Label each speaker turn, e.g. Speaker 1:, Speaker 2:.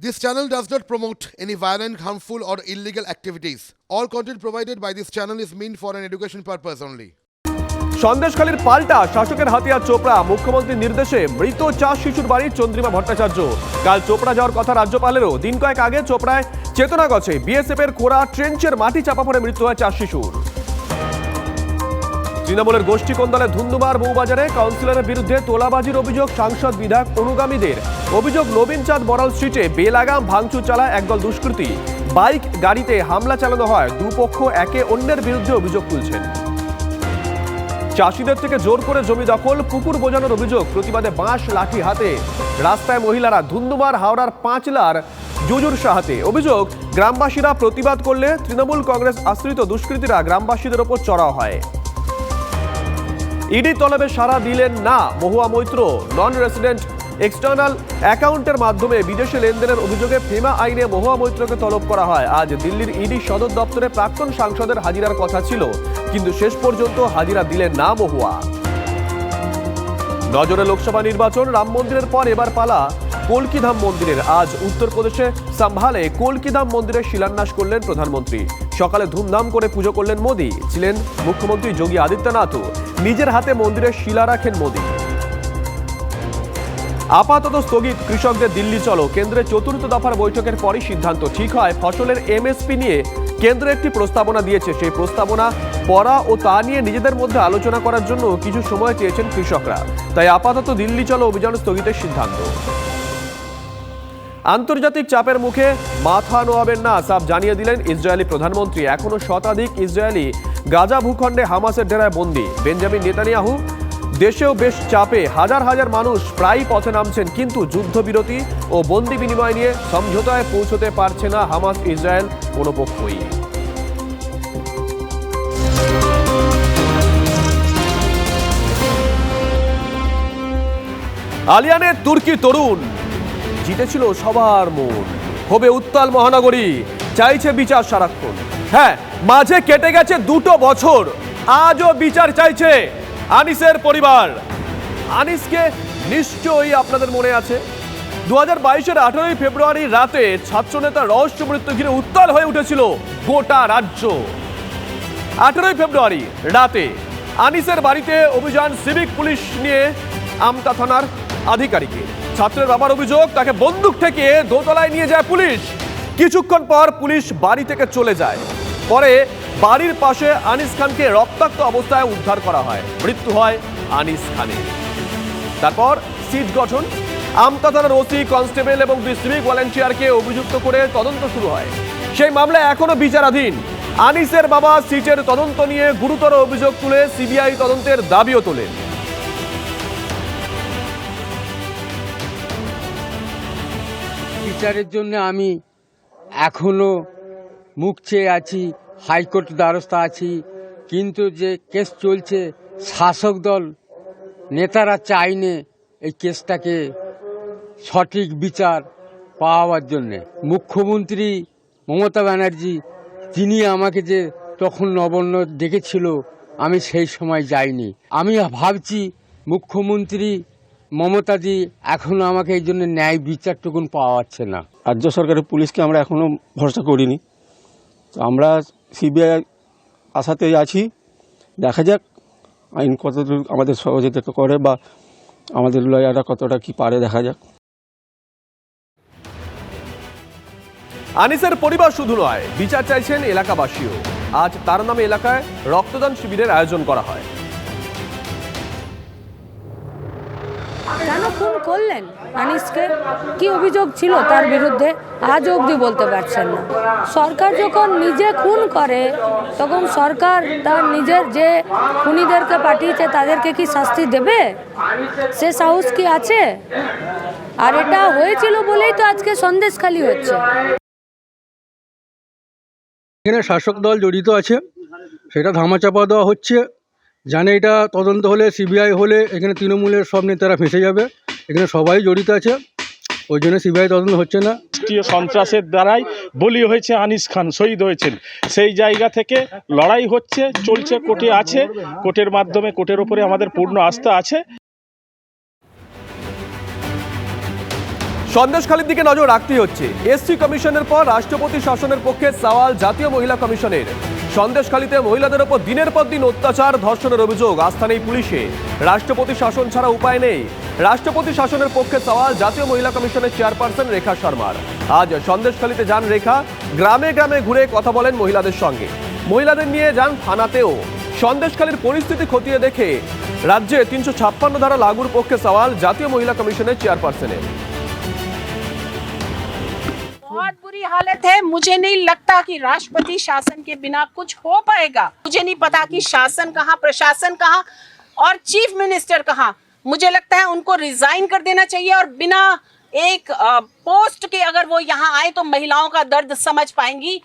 Speaker 1: This channel does not promote any violent, harmful, or illegal activities. All content provided by this channel is meant for an education purpose only.
Speaker 2: সন্দেশখালীর পাল্টা শাসকের হাতিয়ার চোপড়া মুখ্যমন্ত্রীর নির্দেশে মৃত চার শিশুর বাড়ি চন্দ্রিমা ভট্টাচার্য কাল চোপড়া যাওয়ার কথা রাজ্যপালেরও দিন কয়েক আগে চোপড়ায় চেতনা গছে বিএসএফ এর কোরা ট্রেঞ্চের মাটি চাপা পড়ে মৃত্যু হয় চার শিশুর তৃণমূলের গোষ্ঠী কোন্দলে ধুন্দুমার বউবাজারে? কাউন্সিলরের বিরুদ্ধে তোলাবাজির অভিযোগ সাংসদ বিধায়ক অনুগামীদের। অভিযোগ নবীন চাঁদ বড়াল স্ট্রিটে বেলাগাম ভাঙচুর চালায় একদল দুষ্কৃতী। বাইক গাড়িতে হামলা চালানো হয়, দুপক্ষ একে অন্যের বিরুদ্ধে অভিযোগ তুলছেন। চাষিদের থেকে জোর করে জমি দখল, পুকুর বোঝানোর অভিযোগ, প্রতিবাদে বাঁশ লাঠি হাতে। রাস্তায় মহিলারা ধুন্দুমার হাওড়ার পাঁচলার জুজুর সাহাতে। অভিযোগ, গ্রামবাসীরা প্রতিবাদ করলে তৃণমূল কংগ্রেস আশ্রিত দুষ্কৃতীরা গ্রামবাসীদের ওপর চড়াও হয়। ইডি তলবে সাড়া দিলেন না Mahua Moitra non resident external অ্যাকাউন্টের মাধ্যমে বিদেশে লেনদেনের অভিযোগে ফেমা আইনে মহুয়া মৈত্রকে তলব করা হয়। আজ দিল্লির ইডি সদর দপ্তরে প্রাক্তন সাংসদের হাজিরার কথা ছিল, কিন্তু শেষ পর্যন্ত হাজিরা দিলেন না মহুয়া। নজরে লোকসভা নির্বাচন, রাম মন্দিরের পর এবার পালা কলকিধাম মন্দিরের। আজ উত্তরপ্রদেশে সাম্ভালে কলকিধাম মন্দিরের শিলান্যাস করলেন প্রধানমন্ত্রী। সকালে ধুমধাম করে পুজো করলেন মোদী। ছিলেন মুখ্যমন্ত্রী যোগী আদিত্যনাথও নিজের হাতে মন্দিরের শিলা রাখেন মোদী। আপাতত স্থগিত কৃষকদের দিল্লি চলো। কেন্দ্রের চতুর্থ দফার বৈঠকের পরই সিদ্ধান্ত ঠিক হয়। ফসলের এমএসপি নিয়ে কেন্দ্র একটি প্রস্তাবনা দিয়েছে। সেই প্রস্তাবনা পড়া ও তা নিয়ে নিজেদের মধ্যে আলোচনা করার জন্য কিছু সময় চেয়েছেন কৃষকরা। তাই আপাতত দিল্লি চলো অভিযান স্থগিতের সিদ্ধান্ত। আন্তর্জাতিক চাপের মুখে মাথা নোয়াবেন না সাফ জানিয়ে দিলেন ইসরায়েলি প্রধানমন্ত্রী। এখনও শতাধিক ইসরায়েলি গাজা ভূখণ্ডে হামাসের ডেরায় বন্দী। বেঞ্জামিন নেতানিয়াহু, দেশেও বেশ চাপে। হাজার হাজার মানুষ প্রায়ই পথে নামছেন, কিন্তু যুদ্ধবিরতি ও বন্দি বিনিময় নিয়ে সমঝোতায় পৌঁছতে পারছে না হামাস ইসরায়েল কোনো পক্ষই। আলিয়ানের তুর্কি তরুণ জিতেছিল সবার মন। হবে উত্তাল মহানগরী, চাইছে বিচার সারাক্ষণ। হ্যাঁ মাঝে কেটে গেছে দুটো বছর, আজও বিচার চাইছে আনিসের পরিবার। আনিসকে নিশ্চয়ই আপনাদের মনে আছে? দু হাজার বাইশের আঠারোই ফেব্রুয়ারি রাতে ছাত্রনেতা রহস্য মৃত্যু ঘিরে উত্তাল হয়ে উঠেছিল গোটা রাজ্য। আঠেরোই ফেব্রুয়ারি রাতে আনিসের বাড়িতে অভিযান সিভিক পুলিশ নিয়ে আমতা থানার আধিকারিকের। ছাত্রের বাবার অভিযোগ, তাকে বন্দুক থেকে দোতলায় নিয়ে যায় পুলিশ। কিছুক্ষণ পর পুলিশ বাড়ি থেকে চলে যায়। পরে বাড়ির পাশে আনিস খানকে রক্তাক্ত অবস্থায় উদ্ধার করা হয়। মৃত্যু হয় আনিস খানের। তারপর সিট গঠন। আমতা থানার ওসি, কনস্টেবল এবং দুই সিভিক ভলেন্টিয়ারকে অভিযুক্ত করে তদন্ত শুরু হয়। সেই মামলা এখনও বিচারাধীন। আনিসের বাবা সিটের তদন্ত নিয়ে গুরুতর অভিযোগ তুলে সিবিআই তদন্তের দাবিও তোলেন।
Speaker 3: বিচারের জন্য আমি এখনও মুখ চেয়ে আছি, হাইকোর্ট দ্বারস্থ আছি। কিন্তু যে কেস চলছে, শাসক দল নেতারা চাইনে এই কেসটাকে সঠিক বিচার পাওয়ার জন্যে। মুখ্যমন্ত্রী মমতা ব্যানার্জি, তিনি আমাকে যে তখন নবন্ন ডেকেছিল, আমি সেই সময় যাইনি। আমি ভাবছি মুখ্যমন্ত্রী মমতাজি এখনও আমাকে এই জন্য ন্যায় বিচারটুকুন পাওয়া যাচ্ছে না।
Speaker 4: রাজ্য সরকারের পুলিশকে আমরা এখনও ভরসা করিনি। তো আমরা সিবিআই আশাতেই আছি। দেখা যাক আইন কতদূর আমাদের সহযোগিতা করে বা আমাদের লয়াররা কতটা কি পারে দেখা যাক।
Speaker 2: আনিসের পরিবার শুধু নয় বিচার চাইছেন এলাকাবাসীও। আজ তার নামে এলাকায় রক্তদান শিবিরের আয়োজন করা হয়।
Speaker 5: করলেন আনিসকে কি অভিযোগ ছিল তার বিরুদ্ধে? আজ অবধি বলতে পারছেন না। সরকার যখন নিজে খুন করে, তখন সরকার তার নিজের যে খুনিদেরকে পাঠিয়েছে, তাদেরকে কি শাস্তি দেবে? সে সাহস কি আছে? আর এটা হয়েছিল বলেই তো আজকে সন্দেশখালি হচ্ছে।
Speaker 6: এখানে শাসক দল জড়িত আছে। সেটা ধামাচাপা দেওয়া হচ্ছে। জানে এটা তদন্ত হলে, সিবিআই হলে এখানে তৃণমূলের সব নেতারা ফেঁসে যাবে। এখানে সবাই জড়িত আছে ওই জন্য সিবিআই তদন্ত হচ্ছে না।
Speaker 7: রাষ্ট্রীয় সন্ত্রাসের দ্বারাই বলি হয়েছে আনিস খান শহীদ হয়েছেন। সেই জায়গা থেকে লড়াই হচ্ছে চলছে কোর্টে আছে। কোর্টের মাধ্যমে কোর্টের ওপরে আমাদের পূর্ণ আস্থা আছে।
Speaker 2: সন্দেশখালীর দিকে নজর রাখতেই হচ্ছে। এসসি কমিশনের পর রাষ্ট্রপতি শাসনের পক্ষে সওয়াল জাতীয় মহিলা কমিশনের। সন্দেশখালীতে মহিলাদের ওপর দিনের পর দিন অত্যাচার ধর্ষণের অভিযোগ আস্থা নেই পুলিশে। রাষ্ট্রপতি শাসন ছাড়া উপায় নেই। রাষ্ট্রপতি শাসনের পক্ষে সওয়াল জাতীয় মহিলা কমিশনের চেয়ারপারসন রেখা শর্মার আজ সন্দেশখালীতে যান রেখা গ্রামে গ্রামে ঘুরে কথা বলেন মহিলাদের সঙ্গে মহিলাদের নিয়ে যান থানাতেও সন্দেশখালীর পরিস্থিতি খতিয়ে দেখে রাজ্যে তিনশো ছাপ্পান্ন ধারা লাগুর পক্ষে সওয়াল জাতীয় মহিলা কমিশনের চেয়ারপারসনের
Speaker 8: बहुत बुरी हालत है मुझे नहीं लगता कि राष्ट्रपति शासन के बिना कुछ हो पाएगा मुझे नहीं पता कि शासन कहाँ प्रशासन कहाँ और चीफ मिनिस्टर कहाँ मुझे लगता है उनको रिजाइन कर देना चाहिए और बिना एक पोस्ट के अगर वो यहाँ आए तो महिलाओं का दर्द समझ पाएँगी।